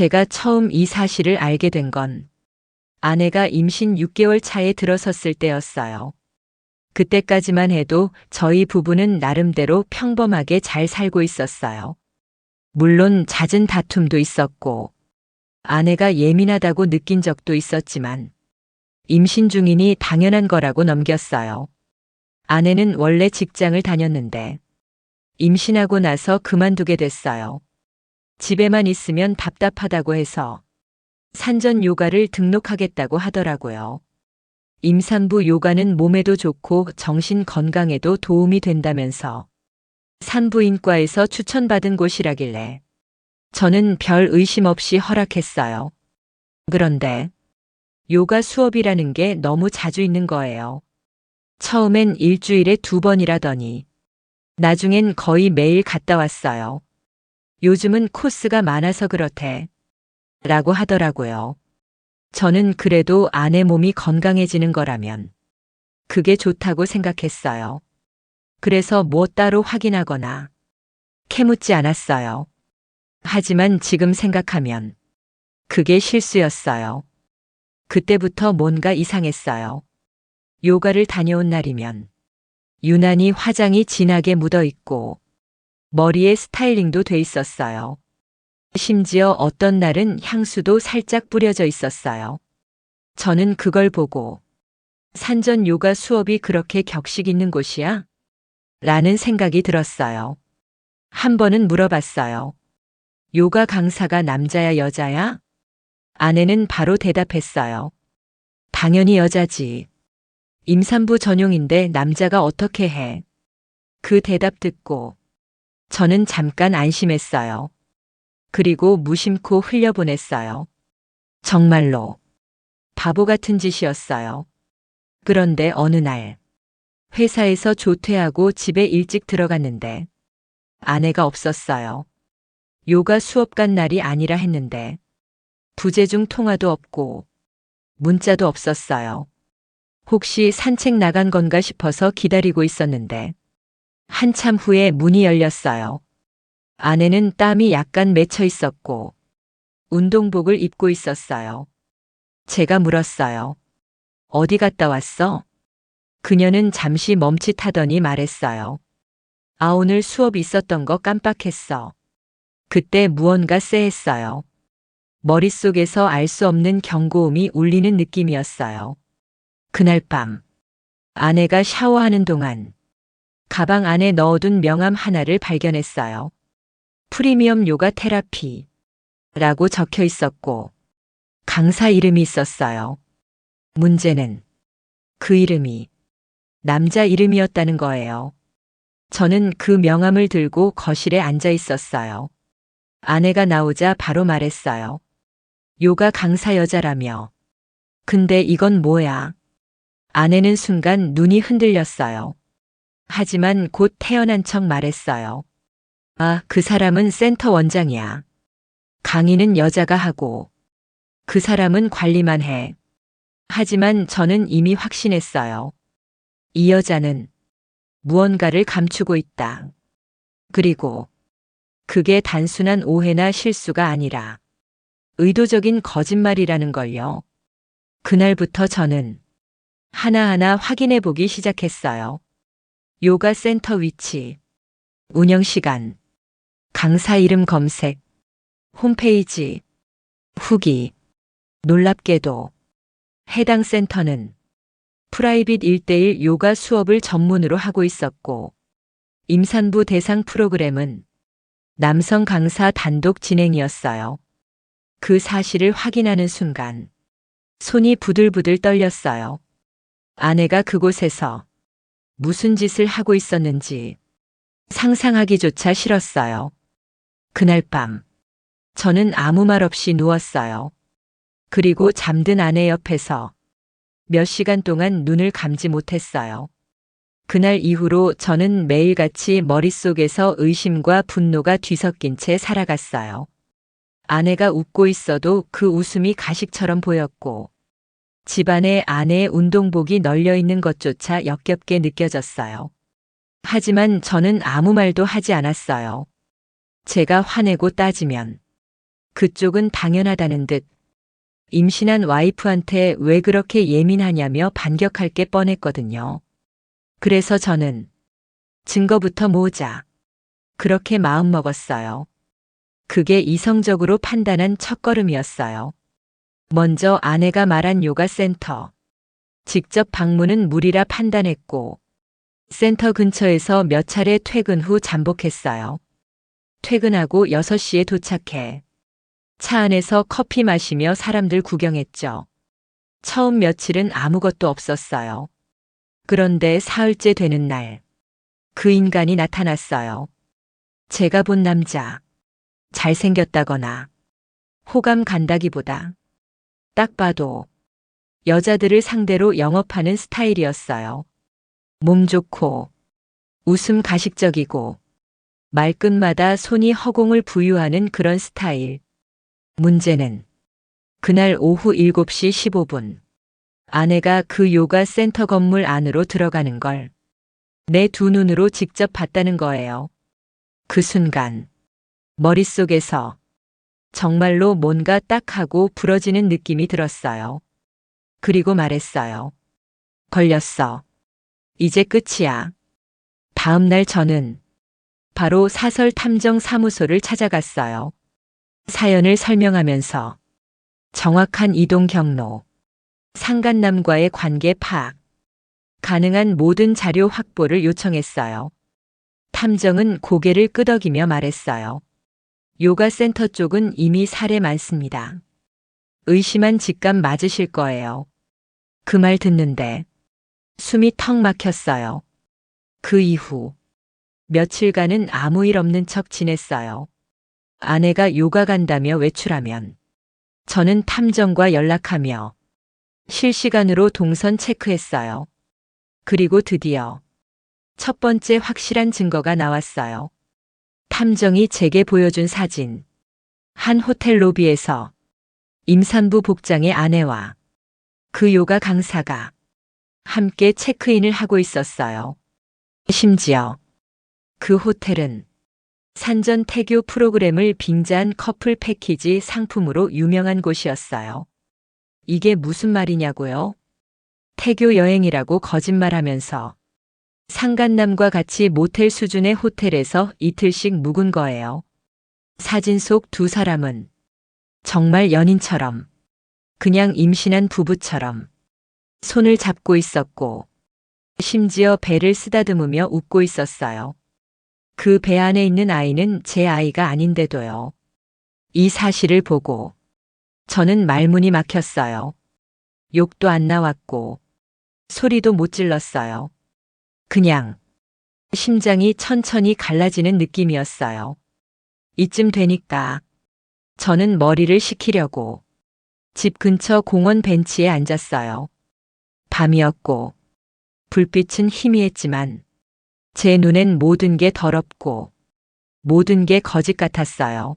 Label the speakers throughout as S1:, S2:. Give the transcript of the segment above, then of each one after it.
S1: 제가 처음 이 사실을 알게 된 건 아내가 임신 6개월 차에 들어섰을 때였어요. 그때까지만 해도 저희 부부는 나름대로 평범하게 잘 살고 있었어요. 물론 잦은 다툼도 있었고, 아내가 예민하다고 느낀 적도 있었지만, 임신 중이니 당연한 거라고 넘겼어요. 아내는 원래 직장을 다녔는데, 임신하고 나서 그만두게 됐어요. 집에만 있으면 답답하다고 해서 산전 요가를 등록하겠다고 하더라고요. 임산부 요가는 몸에도 좋고 정신 건강에도 도움이 된다면서 산부인과에서 추천받은 곳이라길래 저는 별 의심 없이 허락했어요. 그런데 요가 수업이라는 게 너무 자주 있는 거예요. 처음엔 일주일에 두 번이라더니 나중엔 거의 매일 갔다 왔어요. 요즘은 코스가 많아서 그렇대. 라고 하더라고요. 저는 그래도 아내 몸이 건강해지는 거라면 그게 좋다고 생각했어요. 그래서 뭐 따로 확인하거나 캐묻지 않았어요. 하지만 지금 생각하면 그게 실수였어요. 그때부터 뭔가 이상했어요. 요가를 다녀온 날이면 유난히 화장이 진하게 묻어 있고 머리에 스타일링도 돼 있었어요. 심지어 어떤 날은 향수도 살짝 뿌려져 있었어요. 저는 그걸 보고 산전 요가 수업이 그렇게 격식 있는 곳이야? 라는 생각이 들었어요. 한 번은 물어봤어요. 요가 강사가 남자야 여자야? 아내는 바로 대답했어요. 당연히 여자지. 임산부 전용인데 남자가 어떻게 해? 그 대답 듣고 저는 잠깐 안심했어요. 그리고 무심코 흘려보냈어요. 정말로 바보 같은 짓이었어요. 그런데 어느 날 회사에서 조퇴하고 집에 일찍 들어갔는데 아내가 없었어요. 요가 수업 간 날이 아니라 했는데 부재중 통화도 없고 문자도 없었어요. 혹시 산책 나간 건가 싶어서 기다리고 있었는데 한참 후에 문이 열렸어요. 아내는 땀이 약간 맺혀 있었고 운동복을 입고 있었어요. 제가 물었어요. 어디 갔다 왔어? 그녀는 잠시 멈칫하더니 말했어요. 아, 오늘 수업 있었던 거 깜빡했어. 그때 무언가 쎄했어요. 머릿속에서 알 수 없는 경고음이 울리는 느낌이었어요. 그날 밤, 아내가 샤워하는 동안 가방 안에 넣어둔 명함 하나를 발견했어요. 프리미엄 요가 테라피 라고 적혀 있었고 강사 이름이 있었어요. 문제는 그 이름이 남자 이름이었다는 거예요. 저는 그 명함을 들고 거실에 앉아 있었어요. 아내가 나오자 바로 말했어요. 요가 강사 여자라며. 근데 이건 뭐야? 아내는 순간 눈이 흔들렸어요. 하지만 곧 태어난 척 말했어요. 아, 그 사람은 센터 원장이야. 강의는 여자가 하고, 그 사람은 관리만 해. 하지만 저는 이미 확신했어요. 이 여자는 무언가를 감추고 있다. 그리고 그게 단순한 오해나 실수가 아니라 의도적인 거짓말이라는 걸요. 그날부터 저는 하나하나 확인해 보기 시작했어요. 요가 센터 위치, 운영 시간, 강사 이름 검색, 홈페이지, 후기. 놀랍게도 해당 센터는 프라이빗 1대1 요가 수업을 전문으로 하고 있었고, 임산부 대상 프로그램은 남성 강사 단독 진행이었어요. 그 사실을 확인하는 순간 손이 부들부들 떨렸어요. 아내가 그곳에서 무슨 짓을 하고 있었는지 상상하기조차 싫었어요. 그날 밤, 저는 아무 말 없이 누웠어요. 그리고 잠든 아내 옆에서 몇 시간 동안 눈을 감지 못했어요. 그날 이후로 저는 매일같이 머릿속에서 의심과 분노가 뒤섞인 채 살아갔어요. 아내가 웃고 있어도 그 웃음이 가식처럼 보였고, 집안에 아내의 운동복이 널려 있는 것조차 역겹게 느껴졌어요. 하지만 저는 아무 말도 하지 않았어요. 제가 화내고 따지면 그쪽은 당연하다는 듯 임신한 와이프한테 왜 그렇게 예민하냐며 반격할 게 뻔했거든요. 그래서 저는 증거부터 모으자. 그렇게 마음먹었어요. 그게 이성적으로 판단한 첫걸음이었어요. 먼저 아내가 말한 요가 센터. 직접 방문은 무리라 판단했고, 센터 근처에서 몇 차례 퇴근 후 잠복했어요. 퇴근하고 6시에 도착해. 차 안에서 커피 마시며 사람들 구경했죠. 처음 며칠은 아무것도 없었어요. 그런데 사흘째 되는 날, 그 인간이 나타났어요. 제가 본 남자, 잘생겼다거나, 호감 간다기보다, 딱 봐도 여자들을 상대로 영업하는 스타일이었어요. 몸 좋고, 웃음 가식적이고, 말끝마다 손이 허공을 부유하는 그런 스타일. 문제는 그날 오후 7시 15분 아내가 그 요가 센터 건물 안으로 들어가는 걸 내 두 눈으로 직접 봤다는 거예요. 그 순간 머릿속에서 정말로 뭔가 딱 하고 부러지는 느낌이 들었어요. 그리고 말했어요. 걸렸어. 이제 끝이야. 다음 날 저는 바로 사설 탐정 사무소를 찾아갔어요. 사연을 설명하면서 정확한 이동 경로, 상간남과의 관계 파악, 가능한 모든 자료 확보를 요청했어요. 탐정은 고개를 끄덕이며 말했어요. 요가 센터 쪽은 이미 사례 많습니다. 의심한 직감 맞으실 거예요. 그 말 듣는데 숨이 턱 막혔어요. 그 이후 며칠간은 아무 일 없는 척 지냈어요. 아내가 요가 간다며 외출하면 저는 탐정과 연락하며 실시간으로 동선 체크했어요. 그리고 드디어 첫 번째 확실한 증거가 나왔어요. 탐정이 제게 보여준 사진. 한 호텔 로비에서 임산부 복장의 아내와 그 요가 강사가 함께 체크인을 하고 있었어요. 심지어 그 호텔은 산전 태교 프로그램을 빙자한 커플 패키지 상품으로 유명한 곳이었어요. 이게 무슨 말이냐고요? 태교 여행이라고 거짓말하면서 상간남과 같이 모텔 수준의 호텔에서 이틀씩 묵은 거예요. 사진 속 두 사람은 정말 연인처럼, 그냥 임신한 부부처럼 손을 잡고 있었고, 심지어 배를 쓰다듬으며 웃고 있었어요. 그 배 안에 있는 아이는 제 아이가 아닌데도요. 이 사실을 보고 저는 말문이 막혔어요. 욕도 안 나왔고, 소리도 못 질렀어요. 그냥 심장이 천천히 갈라지는 느낌이었어요. 이쯤 되니까 저는 머리를 식히려고 집 근처 공원 벤치에 앉았어요. 밤이었고 불빛은 희미했지만 제 눈엔 모든 게 더럽고 모든 게 거짓 같았어요.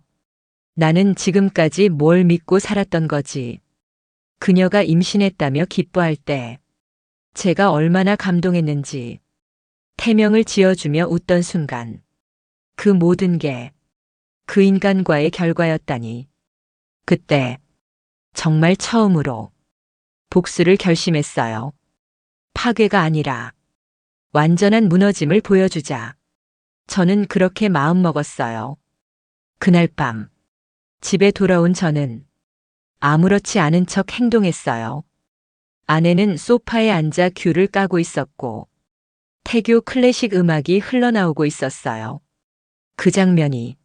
S1: 나는 지금까지 뭘 믿고 살았던 거지. 그녀가 임신했다며 기뻐할 때 제가 얼마나 감동했는지 태명을 지어주며 웃던 순간 그 모든 게 그 인간과의 결과였다니. 그때 정말 처음으로 복수를 결심했어요. 파괴가 아니라 완전한 무너짐을 보여주자. 저는 그렇게 마음먹었어요. 그날 밤 집에 돌아온 저는 아무렇지 않은 척 행동했어요. 아내는 소파에 앉아 귤을 까고 있었고 태교 클래식 음악이 흘러나오고 있었어요. 그 장면이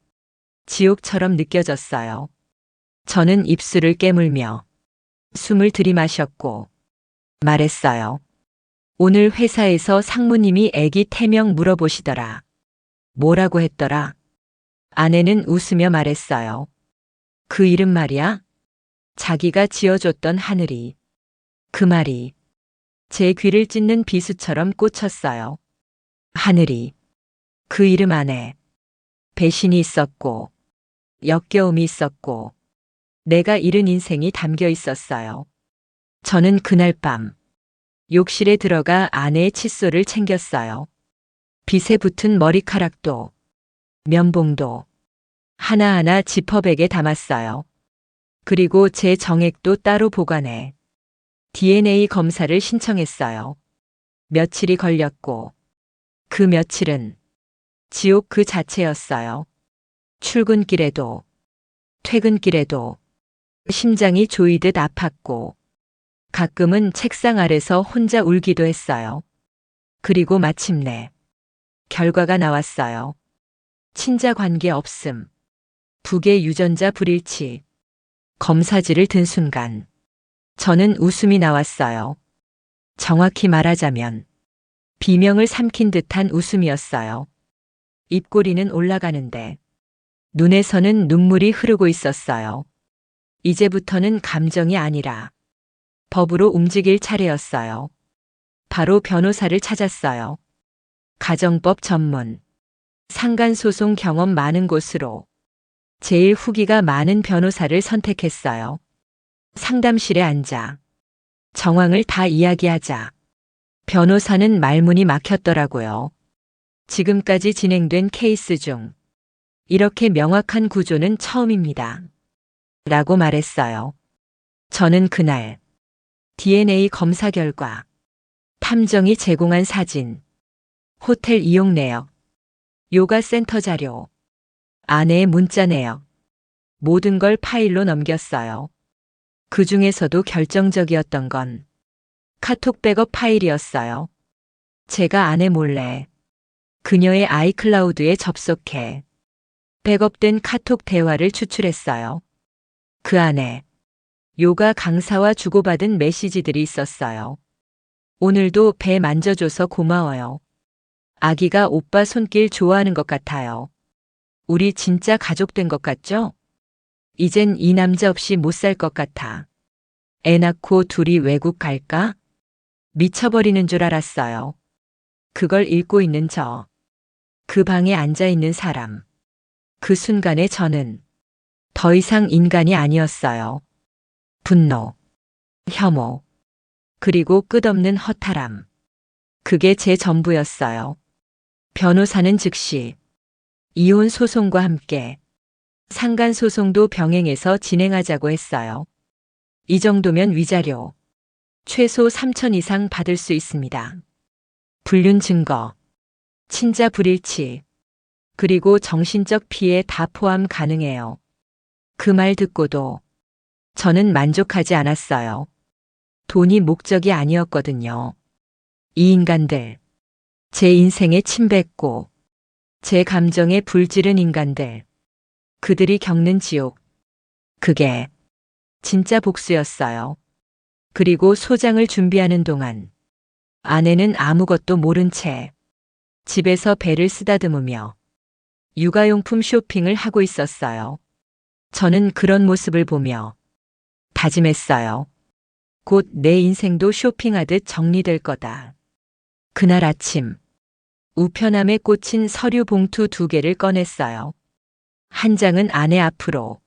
S1: 지옥처럼 느껴졌어요. 저는 입술을 깨물며 숨을 들이마셨고 말했어요. 오늘 회사에서 상무님이 애기 태명 물어보시더라. 뭐라고 했더라? 아내는 웃으며 말했어요. 그 이름 말이야? 자기가 지어줬던 하늘이. 그 말이 제 귀를 찢는 비수처럼 꽂혔어요. 하늘이. 그 이름 안에 배신이 있었고, 역겨움이 있었고, 내가 잃은 인생이 담겨 있었어요. 저는 그날 밤, 욕실에 들어가 아내의 칫솔을 챙겼어요. 빗에 붙은 머리카락도, 면봉도, 하나하나 지퍼백에 담았어요. 그리고 제 정액도 따로 보관해 DNA 검사를 신청했어요. 며칠이 걸렸고 그 며칠은 지옥 그 자체였어요. 출근길에도 퇴근길에도 심장이 조이듯 아팠고 가끔은 책상 아래서 혼자 울기도 했어요. 그리고 마침내 결과가 나왔어요. 친자 관계 없음. 북의 유전자 불일치. 검사지를 든 순간 저는 웃음이 나왔어요. 정확히 말하자면 비명을 삼킨 듯한 웃음이었어요. 입꼬리는 올라가는데 눈에서는 눈물이 흐르고 있었어요. 이제부터는 감정이 아니라 법으로 움직일 차례였어요. 바로 변호사를 찾았어요. 가정법 전문, 상간소송 경험 많은 곳으로 제일 후기가 많은 변호사를 선택했어요. 상담실에 앉아 정황을 다 이야기하자. 변호사는 말문이 막혔더라고요. 지금까지 진행된 케이스 중 이렇게 명확한 구조는 처음입니다. 라고 말했어요. 저는 그날 DNA 검사 결과, 탐정이 제공한 사진, 호텔 이용 내역, 요가 센터 자료, 아내의 문자 내역, 모든 걸 파일로 넘겼어요. 그 중에서도 결정적이었던 건 카톡 백업 파일이었어요. 제가 아내 몰래 그녀의 아이클라우드에 접속해 백업된 카톡 대화를 추출했어요. 그 안에 요가 강사와 주고받은 메시지들이 있었어요. 오늘도 배 만져줘서 고마워요. 아기가 오빠 손길 좋아하는 것 같아요. 우리 진짜 가족 된 것 같죠? 이젠 이 남자 없이 못 살 것 같아. 애 낳고 둘이 외국 갈까? 미쳐버리는 줄 알았어요. 그걸 읽고 있는 저. 그 방에 앉아 있는 사람. 그 순간에 저는 더 이상 인간이 아니었어요. 분노, 혐오, 그리고 끝없는 허탈함. 그게 제 전부였어요. 변호사는 즉시 이혼 소송과 함께 상간 소송도 병행해서 진행하자고 했어요. 이 정도면 위자료 최소 3천 이상 받을 수 있습니다. 불륜 증거, 친자 불일치, 그리고 정신적 피해 다 포함 가능해요. 그 말 듣고도 저는 만족하지 않았어요. 돈이 목적이 아니었거든요. 이 인간들, 제 인생에 침뱉고, 제 감정에 불지른 인간들, 그들이 겪는 지옥. 그게 진짜 복수였어요. 그리고 소장을 준비하는 동안 아내는 아무것도 모른 채 집에서 배를 쓰다듬으며 육아용품 쇼핑을 하고 있었어요. 저는 그런 모습을 보며 다짐했어요. 곧 내 인생도 쇼핑하듯 정리될 거다. 그날 아침, 우편함에 꽂힌 서류 봉투 두 개를 꺼냈어요. 한 장은 아내 앞으로,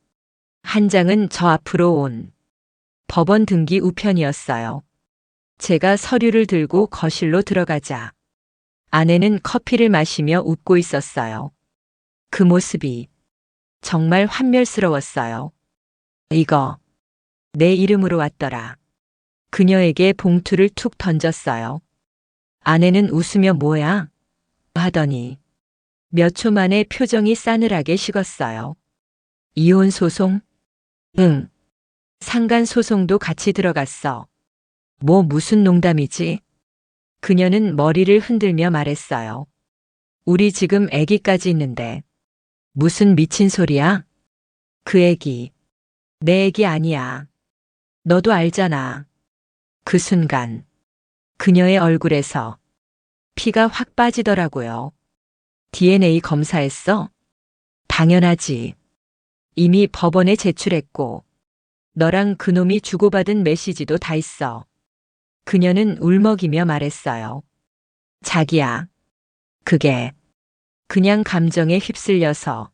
S1: 한 장은 저 앞으로 온 법원 등기 우편이었어요. 제가 서류를 들고 거실로 들어가자 아내는 커피를 마시며 웃고 있었어요. 그 모습이 정말 환멸스러웠어요. 이거 내 이름으로 왔더라. 그녀에게 봉투를 툭 던졌어요. 아내는 웃으며 뭐야? 하더니 몇 초 만에 표정이 싸늘하게 식었어요. 이혼 소송? 응. 상간 소송도 같이 들어갔어. 뭐 무슨 농담이지? 그녀는 머리를 흔들며 말했어요. 우리 지금 애기까지 있는데. 무슨 미친 소리야? 그 애기. 내 애기 아니야. 너도 알잖아. 그 순간 그녀의 얼굴에서 피가 확 빠지더라고요. DNA 검사했어? 당연하지. 이미 법원에 제출했고, 너랑 그놈이 주고받은 메시지도 다 있어. 그녀는 울먹이며 말했어요. 자기야. 그게 그냥 감정에 휩쓸려서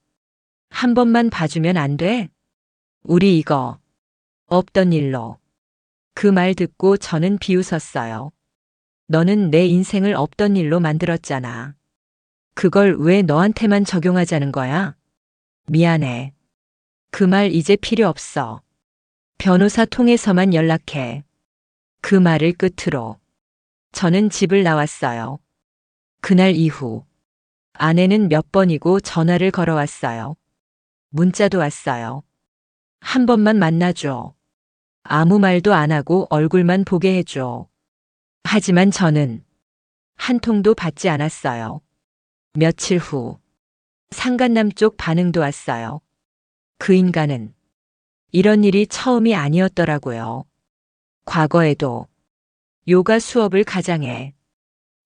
S1: 한 번만 봐주면 안 돼? 우리 이거 없던 일로. 그 말 듣고 저는 비웃었어요. 너는 내 인생을 없던 일로 만들었잖아. 그걸 왜 너한테만 적용하자는 거야? 미안해. 그 말 이제 필요 없어. 변호사 통해서만 연락해. 그 말을 끝으로 저는 집을 나왔어요. 그날 이후 아내는 몇 번이고 전화를 걸어왔어요. 문자도 왔어요. 한 번만 만나줘. 아무 말도 안 하고 얼굴만 보게 해줘. 하지만 저는 한 통도 받지 않았어요. 며칠 후 상간남 쪽 반응도 왔어요. 그 인간은 이런 일이 처음이 아니었더라고요. 과거에도 요가 수업을 가장해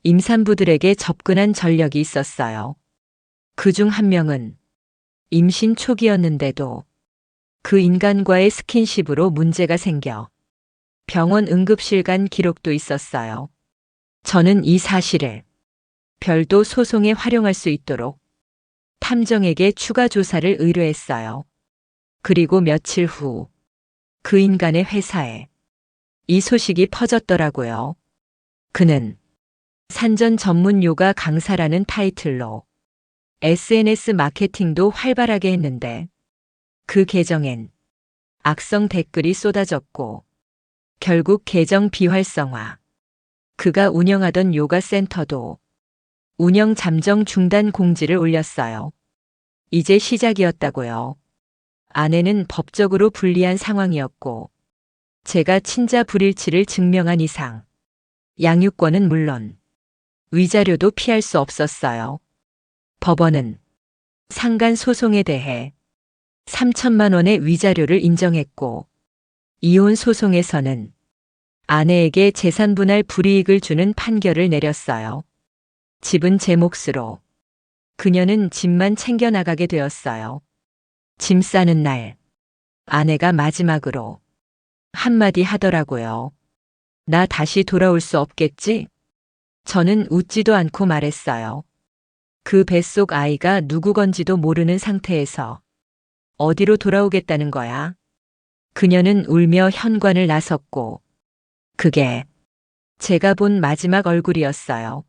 S1: 임산부들에게 접근한 전력이 있었어요. 그 중 한 명은 임신 초기였는데도 그 인간과의 스킨십으로 문제가 생겨 병원 응급실 간 기록도 있었어요. 저는 이 사실을 별도 소송에 활용할 수 있도록 탐정에게 추가 조사를 의뢰했어요. 그리고 며칠 후 그 인간의 회사에 이 소식이 퍼졌더라고요. 그는 산전 전문 요가 강사라는 타이틀로 SNS 마케팅도 활발하게 했는데 그 계정엔 악성 댓글이 쏟아졌고 결국 계정 비활성화. 그가 운영하던 요가 센터도 운영 잠정 중단 공지를 올렸어요. 이제 시작이었다고요. 아내는 법적으로 불리한 상황이었고 제가 친자 불일치를 증명한 이상 양육권은 물론 위자료도 피할 수 없었어요. 법원은 상간 소송에 대해 3천만 원의 위자료를 인정했고 이혼 소송에서는 아내에게 재산 분할 불이익을 주는 판결을 내렸어요. 집은 제 몫으로 그녀는 집만 챙겨 나가게 되었어요. 짐 싸는 날 아내가 마지막으로 한마디 하더라고요. 나 다시 돌아올 수 없겠지? 저는 웃지도 않고 말했어요. 그 뱃속 아이가 누구 건지도 모르는 상태에서 어디로 돌아오겠다는 거야? 그녀는 울며 현관을 나섰고, 그게 제가 본 마지막 얼굴이었어요.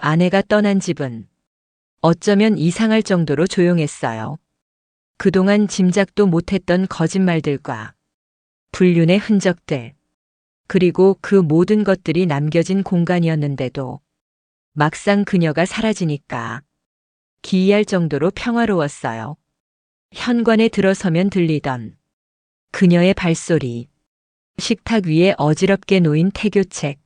S1: 아내가 떠난 집은 어쩌면 이상할 정도로 조용했어요. 그동안 짐작도 못했던 거짓말들과 불륜의 흔적들, 그리고 그 모든 것들이 남겨진 공간이었는데도 막상 그녀가 사라지니까 기이할 정도로 평화로웠어요. 현관에 들어서면 들리던 그녀의 발소리, 식탁 위에 어지럽게 놓인 태교책,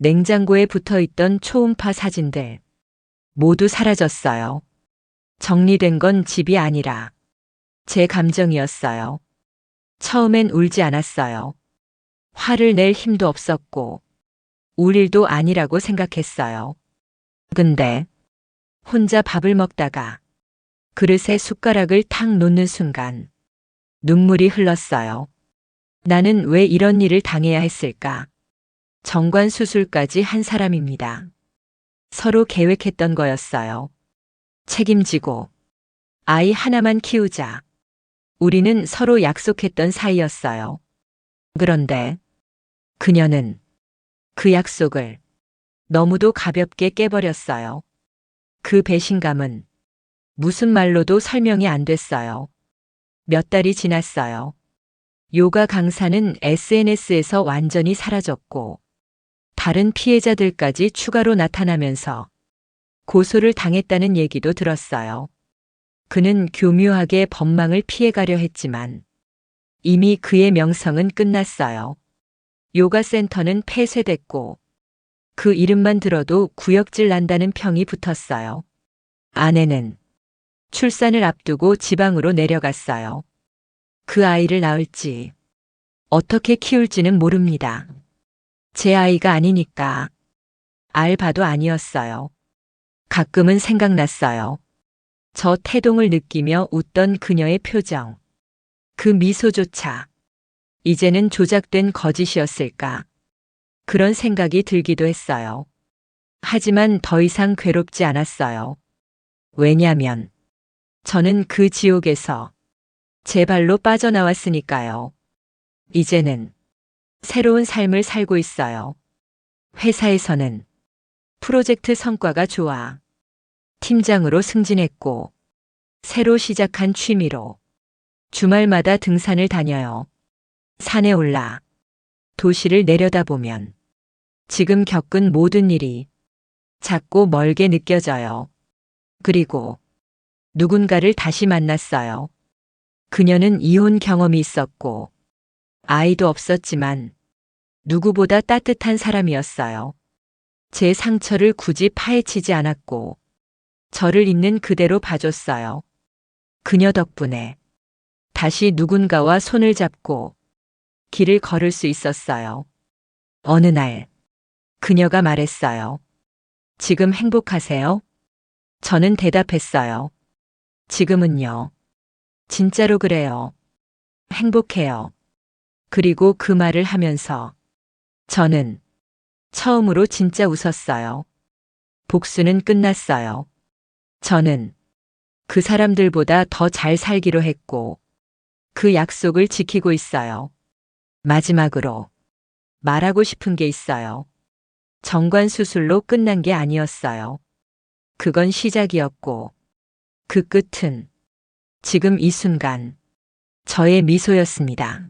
S1: 냉장고에 붙어 있던 초음파 사진들, 모두 사라졌어요. 정리된 건 집이 아니라 제 감정이었어요. 처음엔 울지 않았어요. 화를 낼 힘도 없었고, 울 일도 아니라고 생각했어요. 근데, 혼자 밥을 먹다가 그릇에 숟가락을 탁 놓는 순간, 눈물이 흘렀어요. 나는 왜 이런 일을 당해야 했을까? 정관 수술까지 한 사람입니다. 서로 계획했던 거였어요. 책임지고, 아이 하나만 키우자. 우리는 서로 약속했던 사이였어요. 그런데 그녀는 그 약속을 너무도 가볍게 깨버렸어요. 그 배신감은 무슨 말로도 설명이 안 됐어요. 몇 달이 지났어요. 요가 강사는 SNS에서 완전히 사라졌고 다른 피해자들까지 추가로 나타나면서 고소를 당했다는 얘기도 들었어요. 그는 교묘하게 법망을 피해가려 했지만 이미 그의 명성은 끝났어요. 요가 센터는 폐쇄됐고 그 이름만 들어도 구역질 난다는 평이 붙었어요. 아내는 출산을 앞두고 지방으로 내려갔어요. 그 아이를 낳을지 어떻게 키울지는 모릅니다. 제 아이가 아니니까 알바도 아니었어요. 가끔은 생각났어요. 저 태동을 느끼며 웃던 그녀의 표정. 그 미소조차 이제는 조작된 거짓이었을까. 그런 생각이 들기도 했어요. 하지만 더 이상 괴롭지 않았어요. 왜냐면 저는 그 지옥에서 제 발로 빠져나왔으니까요. 이제는 새로운 삶을 살고 있어요. 회사에서는 프로젝트 성과가 좋아 팀장으로 승진했고 새로 시작한 취미로 주말마다 등산을 다녀요. 산에 올라 도시를 내려다보면 지금 겪은 모든 일이 작고 멀게 느껴져요. 그리고 누군가를 다시 만났어요. 그녀는 이혼 경험이 있었고 아이도 없었지만 누구보다 따뜻한 사람이었어요. 제 상처를 굳이 파헤치지 않았고 저를 있는 그대로 봐줬어요. 그녀 덕분에 다시 누군가와 손을 잡고 길을 걸을 수 있었어요. 어느 날 그녀가 말했어요. 지금 행복하세요? 저는 대답했어요. 지금은요. 진짜로 그래요. 행복해요. 그리고 그 말을 하면서 저는 처음으로 진짜 웃었어요. 복수는 끝났어요. 저는 그 사람들보다 더 잘 살기로 했고 그 약속을 지키고 있어요. 마지막으로 말하고 싶은 게 있어요. 정관 수술로 끝난 게 아니었어요. 그건 시작이었고 그 끝은 지금 이 순간 저의 미소였습니다.